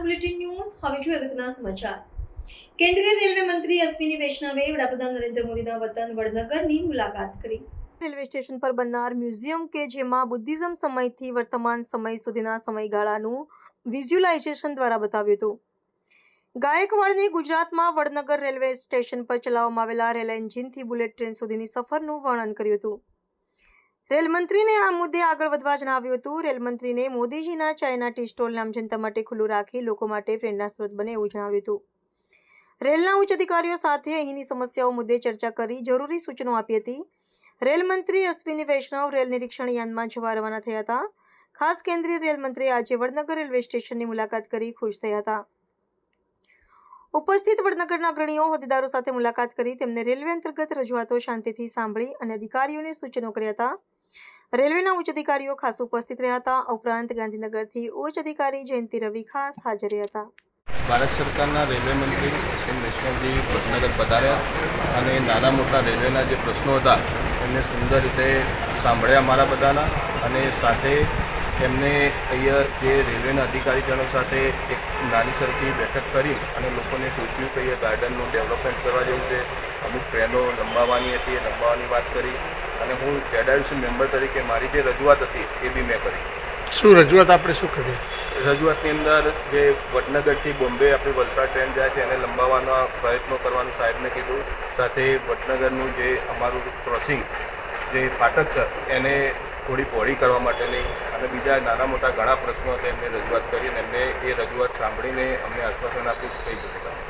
Bulletin news. હવે જોઈએ અગત્યના સમાચાર. કેન્દ્રીય રેલવે મંત્રી અશ્વિની વૈષ્ણવે વડાપ્રધાન નરેન્દ્ર મોદીના વતન વડનગરની મુલાકાત કરી. રેલવે સ્ટેશન પર બનનાર મ્યુઝિયમ કે જેમાં બુદ્ધિઝમ સમયથી વર્તમાન સમય સુધીના સમયગાળાનું વિઝ્યુલાઇઝેશન દ્વારા બતાવ્યું હતું. ગાયકવાડને ગુજરાતમાં વડનગર રેલવે સ્ટેશન પર ચલાવવામાં આવેલા રેલ એન્જિનથી બુલેટ ટ્રેન સુધીની સફરનું વર્ણન કર્યું હતું. રેલમંત્રીને આ મુદ્દે આગળ વધવા જણાવ્યું હતું. રેલમંત્રીને મોદીજીના ચાઇના ટી સ્ટોલ નામ જનતા માટે ખુલ્લું રાખી લોકો માટે પ્રેરણા સ્ત્રોત બને એવું જણાવ્યું હતું. રેલના ઉચ્ચ અધિકારીઓ સાથે અહીંની સમસ્યાઓ મુદ્દે ચર્ચા કરી જરૂરી સૂચનો આપી હતી. રેલમંત્રી અશ્વિની વૈષ્ણવ રેલ નિરીક્ષણ યાનમાં જવા રવાના થયા હતા. ખાસ કેન્દ્રીય રેલમંત્રીએ આજે વડનગર રેલવે સ્ટેશનની મુલાકાત કરી ખુશ થયા હતા. ઉપસ્થિત વડનગરના અગ્રણીઓ, હોદ્દેદારો સાથે મુલાકાત કરી તેમને રેલવે અંતર્ગત રજૂઆતો શાંતિથી સાંભળી અને અધિકારીઓને સૂચનો કર્યા હતા. રેલવેના ઉચ્ચ અધિકારીઓ ખાસ ઉપસ્થિત રહ્યા હતા. ઉપરાંત ગાંધીનગરથી ઉચ્ચ અધિકારી જયંતિ રવિ ખાસ હાજર હતા. ભારત સરકારના રેલવે મંત્રી અશ્વિન વૈષ્ણવજી વડનગર પધાર્યા અને નાના મોટા રેલવેના જે પ્રશ્નો હતા, એમને સુંદર રીતે સાંભળ્યા અમારા બધાના અને સાથે એમને અહીંયા જે રેલવેના અધિકારીજનો સાથે એક નાની સરખી બેઠક કરી અને લોકોને સૂચવ્યું કે અહીંયા ગાર્ડનનું ડેવલપમેન્ટ કરવા જેવું છે. અમુક ટ્રેનો લંબાવવાની હતી એ લંબાવવાની વાત કરી અને હું ફેડરેશન મેમ્બર તરીકે મારી જે રજૂઆત હતી એ બી મેં કરી. શું રજૂઆત આપણે શું કરી રજૂઆતની અંદર જે વડનગરથી બોમ્બે આપણી વલસાડ ટ્રેન જાય છે એને લંબાવવાના પ્રયત્નો કરવાનું સાહેબને કીધું. સાથે વડનગરનું જે અમારું ક્રોસિંગ જે ફાટક છે એને થોડી પહોળી કરવા માટેની અને બીજા નાના મોટા ઘણા પ્રશ્નો હતા એમને રજૂઆત કરી અને એમને એ રજૂઆત સાંભળીને અમને આશ્વાસન આપ્યું થઈ જશે